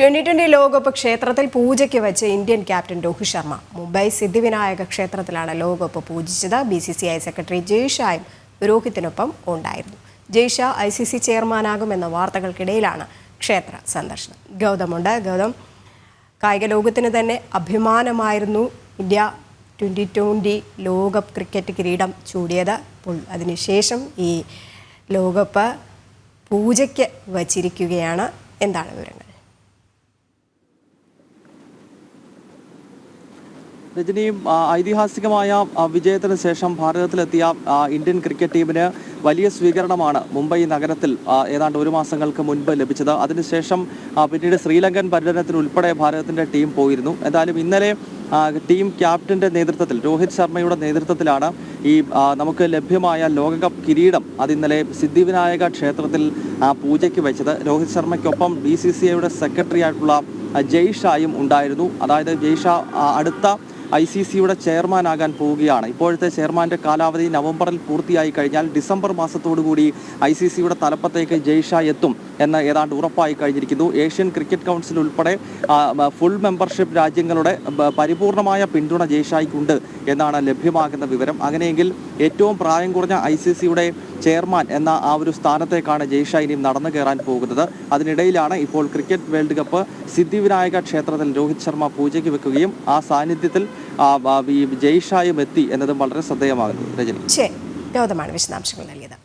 Twenty twenty ലോകകപ്പ് ക്ഷേത്രത്തിൽ പൂജയ്ക്ക് വെച്ച് ഇന്ത്യൻ ക്യാപ്റ്റൻ രോഹിത് ശർമ്മ. മുംബൈ സിദ്ധിവിനായക ക്ഷേത്രത്തിലാണ് ലോകകപ്പ് പൂജിച്ചത്. B C C I secretary ജയ്ഷായും രോഹിത്തിനൊപ്പം ഉണ്ടായിരുന്നു. ജയ്ഷാ ഐ സി സി ചെയർമാനാകുമെന്ന വാർത്തകൾക്കിടയിലാണ് ക്ഷേത്ര സന്ദർശനം. ഗൗതമുണ്ട്. ഗൗതം കായിക ലോകത്തിന് തന്നെ അഭിമാനമായിരുന്നു ഇന്ത്യ ട്വന്റി ട്വന്റി ലോകകപ്പ് ക്രിക്കറ്റ് കിരീടം ചൂടിയത്. അപ്പോൾ അതിനുശേഷം ഈ ലോകകപ്പ് പൂജയ്ക്ക് വച്ചിരിക്കുകയാണ്. എന്താണ് വിവരങ്ങൾ? രജനിയും ഐതിഹാസികമായ വിജയത്തിന് ശേഷം ഭാരതത്തിലെത്തിയ ഇന്ത്യൻ ക്രിക്കറ്റ് ടീമിന് വലിയ സ്വീകരണമാണ് മുംബൈ നഗരത്തിൽ ഏതാണ്ട് ഒരു മാസങ്ങൾക്ക് മുൻപ് ലഭിച്ചത്. അതിനുശേഷം പിന്നീട് ശ്രീലങ്കൻ പര്യടനത്തിൽ ഉൾപ്പെടെ ഭാരതത്തിന്റെ ടീം പോയിരുന്നു. എന്തായാലും ഇന്നലെ ടീം ക്യാപ്റ്റന്റെ നേതൃത്വത്തിൽ രോഹിത് ശർമ്മയുടെ നേതൃത്വത്തിലാണ് ഈ നമുക്ക് ലഭ്യമായ ലോകകപ്പ് കിരീടം അത് ഇന്നലെ സിദ്ധിവിനായക ക്ഷേത്രത്തിൽ പൂജയ്ക്ക് വെച്ചത്. രോഹിത് ശർമ്മയ്ക്കൊപ്പം ബി സി സി ഐയുടെ സെക്രട്ടറി ആയിട്ടുള്ള ജയ്ഷായും ഉണ്ടായിരുന്നു. അതായത് ജയ്ഷ അടുത്ത ഐ സി സിയുടെ ചെയർമാനാകാൻ പോവുകയാണ്. ഇപ്പോഴത്തെ ചെയർമാന്റെ കാലാവധി നവംബറിൽ പൂർത്തിയായി കഴിഞ്ഞാൽ ഡിസംബർ മാസത്തോടുകൂടി ഐ സി സിയുടെ തലപ്പത്തേക്ക് ജയ്ഷാ എത്തും എന്ന് ഏതാണ്ട് ഉറപ്പായി കഴിഞ്ഞിരിക്കുന്നു. ഏഷ്യൻ ക്രിക്കറ്റ് കൗൺസിൽ ഉൾപ്പെടെ ഫുൾ മെമ്പർഷിപ്പ് രാജ്യങ്ങളുടെ പരിപൂർണമായ പിന്തുണ ജയ്ഷായ്ക്കുണ്ട് എന്നാണ് ലഭ്യമാകുന്ന വിവരം. അങ്ങനെയെങ്കിൽ ഏറ്റവും പ്രായം കുറഞ്ഞ ഐ സി സിയുടെ ചെയർമാൻ എന്ന ആ ഒരു സ്ഥാനത്തേക്കാണ് ജയ്ഷ ഇനിയും നടന്നു കയറാൻ പോകുന്നത്. അതിനിടയിലാണ് ഇപ്പോൾ ക്രിക്കറ്റ് വേൾഡ് കപ്പ് സിദ്ധിവിനായക ക്ഷേത്രത്തിൽ രോഹിത് ശർമ്മ പൂജയ്ക്ക് വെക്കുകയും ആ സാന്നിധ്യത്തിൽ ജയ്ഷായും എത്തി എന്നതും വളരെ ശ്രദ്ധേയമാകുന്നു. രജനി. ഗൗതമാണ് വിശദാംശങ്ങൾ നൽകിയത്.